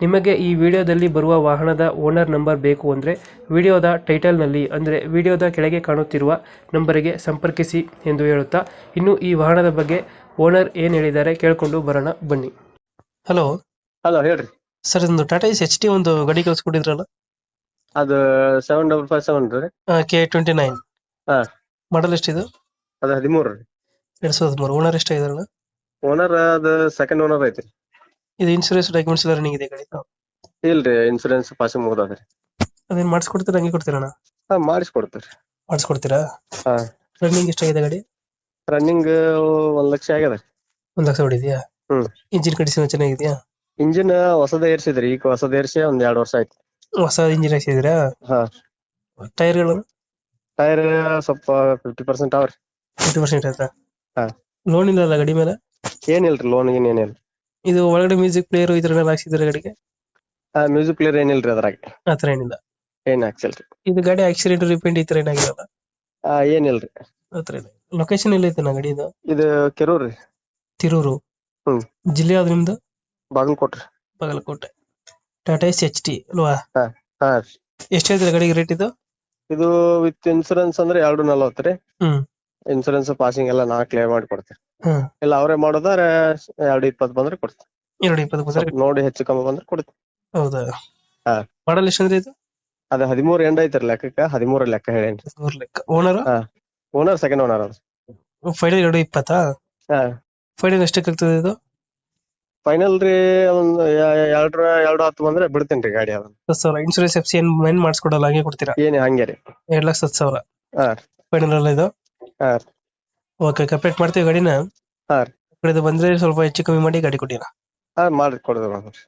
ನಿಮಗೆ ಈ ವಿಡಿಯೋದಲ್ಲಿ ಬರುವ ವಾಹನದ ಓನರ್ ನಂಬರ್ ಬೇಕು ಅಂದರೆ ವಿಡಿಯೋದ ಟೈಟಲ್ನಲ್ಲಿ ಅಂದರೆ ವಿಡಿಯೋದ ಕೆಳಗೆ ಕಾಣುತ್ತಿರುವ ನಂಬರಿಗೆ ಸಂಪರ್ಕಿಸಿ ಎಂದು ಹೇಳುತ್ತಾ ಇನ್ನು ಈ ವಾಹನದ ಬಗ್ಗೆ ಓನರ್ ಏನು ಹೇಳಿದ್ದಾರೆ ಕೇಳಿಕೊಂಡು ಬರೋಣ ಬನ್ನಿ. ಹಲೋ. ಹಲೋ ಹೇಳ್ರಿ. ಸರ್ ಒಂದು ಟಾಟಾ ಎಸ್ ಎಚ್ ಟಿ ಒಂದು ಗಾಡಿ ಕಳಿಸ್ಕೊಟ್ಟಿದ್ರಲ್ಲ? ಅದು ಸೆವೆನ್ ಡಬಲ್ ಫೈವ್ ಸೆವೆನ್ ರೀ. ಕೆ ಟ್ವೆಂಟಿ ನೈನ್ ಹಾ. ಮಾಡಲ್ ಎಷ್ಟಿದು? ಅದು ಹದಿಮೂರು ರೀ. ಎರಡ್ ಸಾವಿರದ ಮೂರು ಓನರ್ ಎಷ್ಟಾಗಿದಾರಲ್ಲ ಓನರ್ ಅದು ಸೆಕೆಂಡ್ ಓನರ್ ಐತ್ರಿ. ಇದು ಇನ್ಶೂರೆನ್ಸ್ ಡಾಕ್ಯುಮೆಂಟ್ಸ್ ಎಲ್ಲ ನಿಮಗೆ ಇದೆ? ಗಾಡಿ ಇಲ್ರಿ ಇನ್ಸೂರೆನ್ಸ್ ಪಾಸಿಂಗ್ ಮುಗ್ದದ್ರಿ ಅದೇನು ಮಾಡಿಸ್ಕೊಡ್ತೀರಾ ಹಂಗೆ ಕೊಡ್ತೀರಣ್ಣ? ಹಾ ಮಾಡಿಸ್ಕೊಡ್ತೀರಿ ಮಾಡಿಸ್ಕೊಡ್ತೀರಾ? ಹಾ. ರನ್ನಿಂಗ್ ಎಷ್ಟಾಗಿದೆ ಗಾಡಿ? ರನ್ನಿಂಗ್ ಒಂದ್ ಲಕ್ಷ ಆಗ್ಯದ. ಒಂದ್ ಲಕ್ಷ ಹೊಡಿದ್ಯಾ? ಹ್ಮ್. ಇಂಜಿನ್ ಕಂಡೀಷನ್ ಚೆನ್ನಾಗಿದೆಯಾ? ಇಂಜಿನ್ ಹೊಸದ ಏರ್ಸಿದ್ರಿ ಈಗ ಹೊಸದ ಏರ್ಸಿ ಒಂದ್ ಎರಡ್ ವರ್ಷ ಆಯ್ತು. ಹೊಸ ಇಂಜಿನ್ ಹಾಕ್ಸಿದ್ದೀರಾ? ಹಾ. ಟೈರ್ಗಳು? ಟೈರ್ ಸ್ವಲ್ಪ ಫಿಫ್ಟಿ ಪರ್ಸೆಂಟ್ ಅವ್ರಿ. ಫಿಫ್ಟಿ ಪರ್ಸೆಂಟ್ ಆಯ್ತಾ? ಹಾ. ಲೋನ್ ಇಲ್ಲಲ್ಲ ಗಾಡಿ ಮೇಲೆ? ಏನಿಲ್ರಿ ಲೋನ್ ಗೀನ್ ಏನಿಲ್ಲ. ಇದು ಒಳಗಡೆ ಮ್ಯೂಸಿಕ್ ಪ್ಲೇಯರ್ ಈ ಹಾಕ್ಸಿದ್ರೆ ಗಾಡಿಗೆ? ಮ್ಯೂಸಿಕ್ ಪ್ಲೇಯರ್ ಏನಿಲ್ರಿ ಅದ್ರಾಗ? ಆ ತರ ಏನಿಲ್ಲ. ಏನ್ ಹಾಕ್ಸಿಲ್ರಿ? ಇದು ಗಾಡಿ ಆಕ್ಸಿಡೆಂಟ್ ರಿಪೇಂಟ್ ಈ ತರ ಏನಾಗಿರಲ್ಲ? ಆ ಏನಿಲ್ರಿ. ಆ ತರ ಇಲ್ಲ. ಲೊಕೇಶನ್ ಎಲ್ಲಿ ಐತೆ ನಾ ಗಾಡಿ ಇದು? ಇದು ಕೆರೂರ್ ರೀ. ತಿರೂರು? ಹ್ಮ್. ಜಿಲ್ಲೆ ಯಾವ್ದು ನಿಮ್ದು? ಬಾಗಲಕೋಟ್ರಿ Bagalkot. Tata S H T ಅಲ್ವಾ? ಹಾ ರೀ. ಎಷ್ಟು ಹೇಳ್ತೀರಾ ಗಾಡಿಗೆ ರೇಟ್ ಇದು? ಇದು ವಿತ್ ಇನ್ಸೂರೆನ್ಸ್ ಅಂದ್ರೆ ಎರಡು ನಲ್ವತ್ತು ರೀ. ಹ್ಮ್. ಇನ್ಸೂರೆನ್ಸ್ ಪಾಸಿಂಗ್ ಎಲ್ಲ ನಾ ಕ್ಲೇಮ್ ಮಾಡಿ ಕೊಡ್ತೇನೆ ಹ್ಮ್ ಇಲ್ಲ ಅವರೇ ಮಾಡೋದಾರೆ ಎರಡು ಇಪ್ಪತ್ತು ಬಂದ್ರೆ ಕೊಡ್ತೀನಿ. ಎರಡು ಇಪ್ಪತ್ತು ಬಂದ್ರೆ ನೋಡಿ ಹೆಚ್ಚು ಕಮ್ಮಿ ಬಂದ್ರೆ ಕೊಡ್ತೀನಿ. ಹೌದಾ? ಹಾ. ಮಾಡಲ್ ಎಷ್ಟು ಅಂದ್ರೆ ಇದು? ಅದು ಹದಿಮೂರು ಎಂಡ್ ಐತ್ರಿ ಲೆಕ್ಕಕ್ಕ ಹದಿಮೂರ ಲೆಕ್ಕ ಹೇಳೇನ್ರಿ ಮೂರ್ ಲೆಕ್ಕ. ಓನರ್ ಓನರ್ ಸೆಕೆಂಡ್ ಓನರ್ ಅದು ಫೈನಲ್ ಎರಡು ಇಪ್ಪತ್ತಾ? ಹಾ. ಫೈನಲ್ ಎಷ್ಟಕ್ಕೆ ಆಗ್ತದೆ ಇದು? ಫೈನಲ್ ರೀ ಒಂದು ಎ- ಎರಡ್ರ ಎರಡು ಹತ್ತು ಬಂದ್ರೆ ಬಿಡ್ತೇನೆ ರೀ ಗಾಡಿ ಅದನ್ನ. ಹತ್ತು ಸಾವಿರ. ಇನ್ಸೂರೆನ್ಸ್ ಎಫ್ ಸಿ ಏನ್ ಮೈನ್ ಮಾಡಿಸ್ಕೊಡಲ್ಲ ಹಂಗೆ ಕೊಡ್ತೀರಾ? ಏನ್ ಹಂಗೆ ರೀ. ಎರಡು ಲಕ್ಷ ಹತ್ತು ಸಾವಿರ. ಹಾ. ಫೈನಲ್ ಅಲ್ಲ ಇದು? ಹಾ. ಓಕೆ ಕಂಪ್ಲೀಟ್ ಮಾಡ್ತೀವಿ ಗಾಡಿನ. ಹಾ ರೀ. ಕಡೆದು ಬಂದ್ರೆ ಸ್ವಲ್ಪ ಹೆಚ್ಚು ಕಮ್ಮಿ ಮಾಡಿ ಗಾಡಿ ಕೊಟ್ಟಿರ? ಹಾ ಮಾಡಿ ಕೊಡ್ತೇವೆ